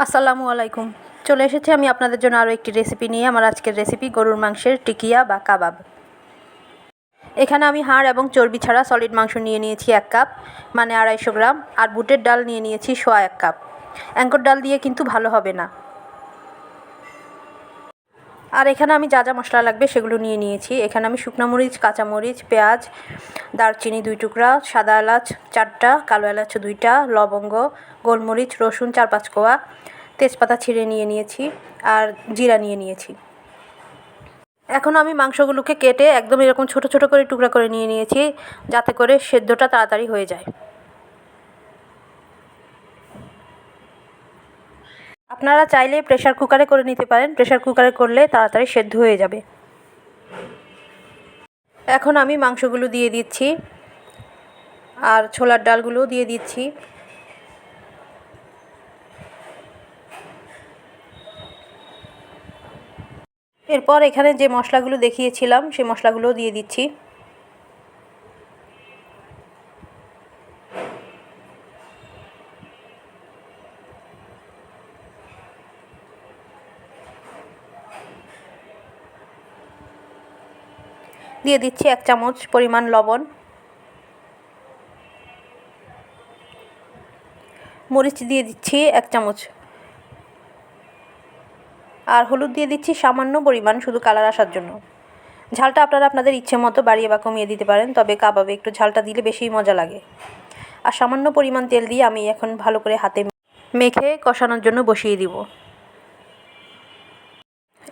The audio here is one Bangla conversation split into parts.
আসসালামু আলাইকুম। চলে এসেছি আমি আপনাদের জন্য আরও একটি রেসিপি নিয়ে, আমার আজকের রেসিপি গরুর মাংসের টিকিয়া বা কাবাব। এখানে আমি হাড় এবং চর্বি ছাড়া সলিড মাংস নিয়ে নিয়েছি এক কাপ মানে আড়াইশো গ্রাম, আর বুটের ডাল নিয়ে নিয়েছি সোয়া এক কাপ। অ্যাঙ্কর ডাল দিয়ে কিন্তু ভালো হবে না। আর এখানে আমি যা যা মশলা লাগবে সেগুলো নিয়ে নিয়েছি। এখানে আমি শুকনো মরিচ কাঁচামরিচ পেঁয়াজ, দারচিনি দুই টুকরা, সাদা এলাচ চারটা, কালো এলাচ দুইটা, লবঙ্গ, গোলমরিচ, রসুন চার পাঁচ কোয়া, তেজপাতা ছিঁড়ে নিয়ে নিয়েছি আর জিরা নিয়ে নিয়েছি। এখন আমি মাংসগুলোকে কেটে একদম এরকম ছোট ছোট করে টুকরা করে নিয়ে নিয়েছি যাতে করে সেদ্ধটা তাড়াতাড়ি হয়ে যায়। আপনারা চাইলে প্রেশার কুকারে করে নিতে পারেন। প্রেশার কুকারে করলে তাড়াতাড়ি সেদ্ধ হয়ে যাবে। এখন আমি মাংসগুলো দিয়ে দিচ্ছি। আর ছোলার ডালগুলোও দিয়ে দিচ্ছি। এরপর এখানে যে মশলাগুলো দেখিয়েছিলাম, সেই মশলাগুলোও দিয়ে দিচ্ছি। দিয়ে দিচ্ছি এক চামচ পরিমাণ লবণ। মরিচ দিয়ে দিচ্ছি এক চামচ। আর হলুদ দিয়ে দিচ্ছি সামান্য পরিমাণ শুধু কালার আসার জন্য। ঝালটা আপনারা আপনাদের ইচ্ছে মতো বাড়িয়ে বা কমিয়ে দিতে পারেন, তবে কাবাবে একটু ঝালটা দিলে বেশি মজা লাগে। আর সামান্য পরিমাণ তেল দিয়ে আমি এখন ভালো করে হাতে মেখে কষানোর জন্য বসিয়ে দিব।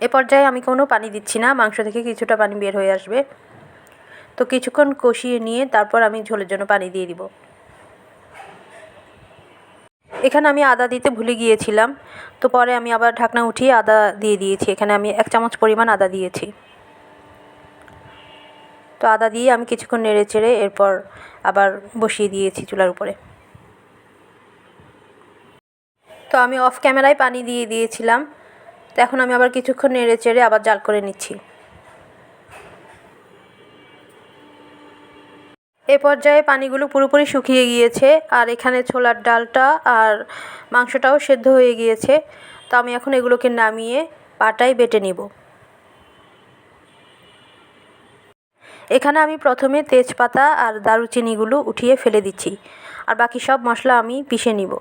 এ পর্যায়ে আমি কোনো পানি দিচ্ছি না, মাংস থেকে কিছুটা পানি বের হয়ে আসবে। তো কিছুক্ষণ কষিয়ে নিয়ে তারপর আমি ঝোলের জন্য পানি দিয়ে দিব। এখানে আমি আদা দিতে ভুলে গিয়েছিলাম, তো পরে আমি আবার ঢাকনা উঠিয়ে আদা দিয়ে দিয়েছি। এখানে আমি এক চামচ পরিমাণ আদা দিয়েছি। তো আদা দিয়ে আমি কিছুক্ষণ নেড়ে চেড়ে এরপর আবার বসিয়ে দিয়েছি চুলার উপরে। তো আমি অফ ক্যামেরায় পানি দিয়ে দিয়েছিলাম। তো এখন আমি আবার কিছুক্ষণ নেড়ে চেড়ে আবার জাল করে নিচ্ছি। এ পর্যায়ে পানিগুলো পুরোপুরি শুকিয়ে গিয়েছে আর এখানে ছোলার ডালটা আর মাংসটাও সেদ্ধ হয়ে গিয়েছে। তো আমি এখন এগুলোকে নামিয়ে পাটায় বেটে নিব। এখানে আমি প্রথমে তেজপাতা আর দারুচিনিগুলো উঠিয়ে ফেলে দিচ্ছি। আর বাকি সব মশলা আমি পিষে নিব।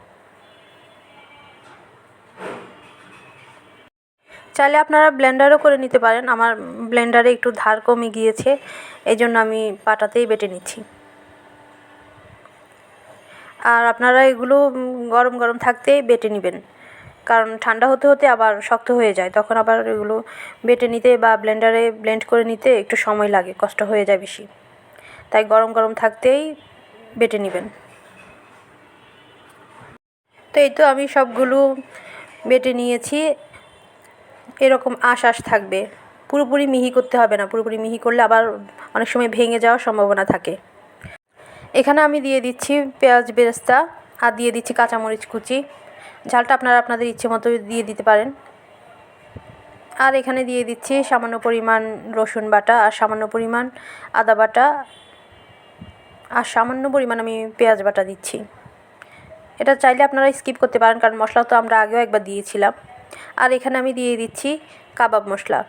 চাইলে আপনারা ব্লেন্ডারও করে নিতে পারেন। আমার ব্লেন্ডারে একটু ধার কমে গিয়েছে এই জন্য আমি পাটাতেই বেটে নিচ্ছি। আর আপনারা এগুলো গরম গরম থাকতেই বেটে নেবেন। কারণ ঠান্ডা হতে হতে আবার শক্ত হয়ে যায়। তখন আবার এগুলো বেটে নিতে বা ব্লেন্ডারে ব্লেন্ড করে নিতে একটু সময় লাগে, কষ্ট হয়ে যায় বেশি। তাই গরম গরম থাকতেই বেটে নেবেন। তো এই তো আমি সবগুলো বেটে নিয়েছি। এরকম আশ আশ থাকবে। পুরোপুরি মিহি করতে হবে না, পুরোপুরি মিহি করলে আবার অনেক সময় ভেঙে যাওয়ার সম্ভাবনা থাকে। এখানে আমি দিয়ে দিচ্ছি পেঁয়াজ বেরেস্তা আর দিয়ে দিচ্ছি কাঁচামরিচ কুচি। ঝালটা আপনারা আপনাদের ইচ্ছে মতো দিয়ে দিতে পারেন। আর এখানে দিয়ে দিচ্ছি সামান্য পরিমাণ রসুন বাটা আর সামান্য পরিমাণ আদা বাটা। আর সামান্য পরিমাণ আমি পেঁয়াজ বাটা দিচ্ছি। এটা চাইলে আপনারা স্কিপ করতে পারেন, কারণ মশলা তো আমরা আগেও একবার দিয়েছিলাম। আর এখানে আমি দিয়ে দিচ্ছি কাবাব মশলা।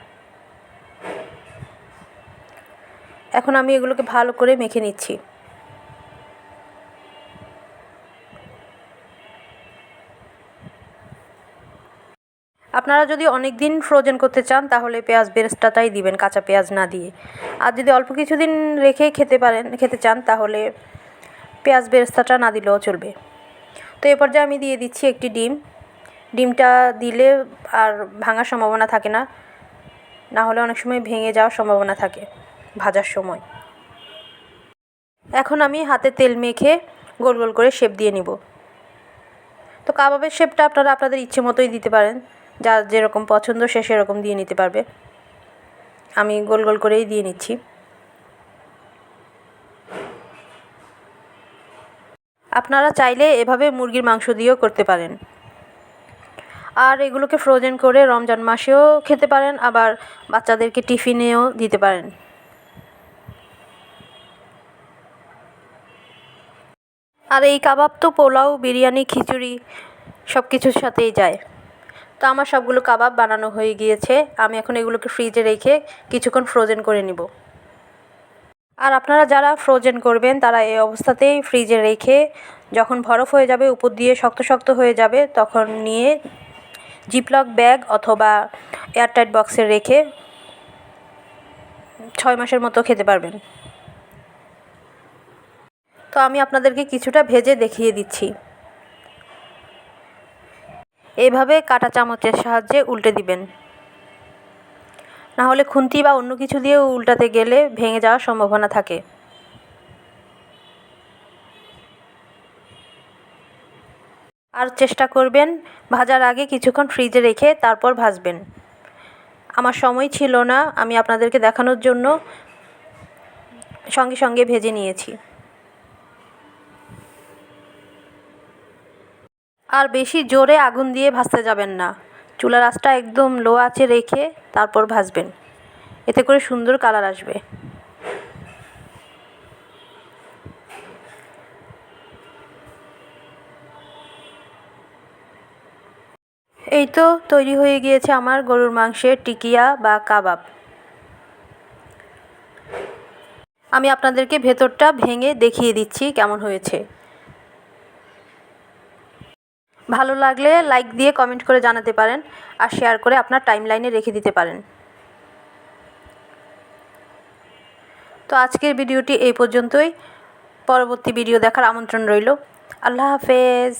এখন আমি এগুলোকে ভালো করে মেখে নিচ্ছি। আপনারা যদি অনেক দিন ফ্রোজেন করতে চান, তাহলে পেঁয়াজ বেরেস্তাটাই দিবেন, কাঁচা পেঁয়াজ না দিয়ে। আর যদি অল্প কিছু দিন রেখে খেতে পারেন, খেতে চান, তাহলে পেঁয়াজ বেরেস্তাটা না দিলেও চলবে। তো এ পর্যায়ে আমি দিয়ে দিচ্ছি একটি ডিম। ডিমটা দিলে আর ভাঙার সম্ভাবনা থাকে না। না হলে অনেক সময় ভেঙে যাওয়ার সম্ভাবনা থাকে ভাজার সময়। এখন আমি হাতে তেল মেখে গোল গোল করে শেপ দিয়ে নিব। তো কাবাবের শেপটা আপনারা আপনাদের ইচ্ছে মতোই দিতে পারেন। যার যেরকম পছন্দ সে সেরকম দিয়ে নিতে পারবে। আমি গোল গোল করেই দিয়ে নিচ্ছি। আপনারা চাইলে এভাবে মুরগির মাংস দিয়েও করতে পারেন। আর এগুলোকে ফ্রোজেন করে রমজান মাসেও খেতে পারেন, আবার বাচ্চাদেরকে টিফিনেও দিতে পারেন। আর এই কাবাব তো পোলাও, বিরিয়ানি, খিচুড়ি সব কিছুর সাথেই যায়। তো আমার সবগুলো কাবাব বানানো হয়ে গিয়েছে, আমি এখন এগুলোকে ফ্রিজে রেখে কিছুক্ষণ ফ্রোজেন করে নিব। আর আপনারা যারা ফ্রোজেন করবেন, তারা এই অবস্থাতেই ফ্রিজে রেখে যখন বরফ হয়ে যাবে, উপর দিয়ে শক্ত শক্ত হয়ে যাবে, তখন নিয়ে জিপলক ব্যাগ অথবা এয়ারটাইট বক্সে রেখে ছয় মাসের মতো খেতে পারবেন। তো আমি আপনাদেরকে কিছুটা ভেজে দেখিয়ে দিচ্ছি। এইভাবে কাঁটা চামচের সাহায্যে উল্টে দিবেন। না হলে খুন্তি বা অন্য কিছু দিয়ে উল্টাতে গেলে ভেঙে যাওয়ার সম্ভাবনা থাকে। আর চেষ্টা করবেন ভাজার আগে কিছুক্ষণ ফ্রিজে রেখে তারপর ভাজবেন। আমার সময় ছিল না, আমি আপনাদেরকে দেখানোর জন্য সঙ্গে সঙ্গে ভেজে নিয়েছি। আর বেশি জোরে আগুন দিয়ে ভাজতে যাবেন না। চুলার আঁচটা একদম লো আঁচে রেখে তারপর ভাজবেন। এতে করে সুন্দর কালার আসবে। এই তো তৈরি হয়ে গিয়েছে আমার গরুর মাংসের টিকিয়া বা কাবাব। আমি আপনাদেরকে ভেতরটা ভেঙে দেখিয়ে দিচ্ছি কেমন হয়েছে। ভালো লাগলে লাইক দিয়ে কমেন্ট করে জানাতে পারেন আর শেয়ার করে আপনার টাইম লাইনে রেখে দিতে পারেন। তো আজকের ভিডিওটি এই পর্যন্তই। পরবর্তী ভিডিও দেখার আমন্ত্রণ রইল। আল্লাহ হাফেজ।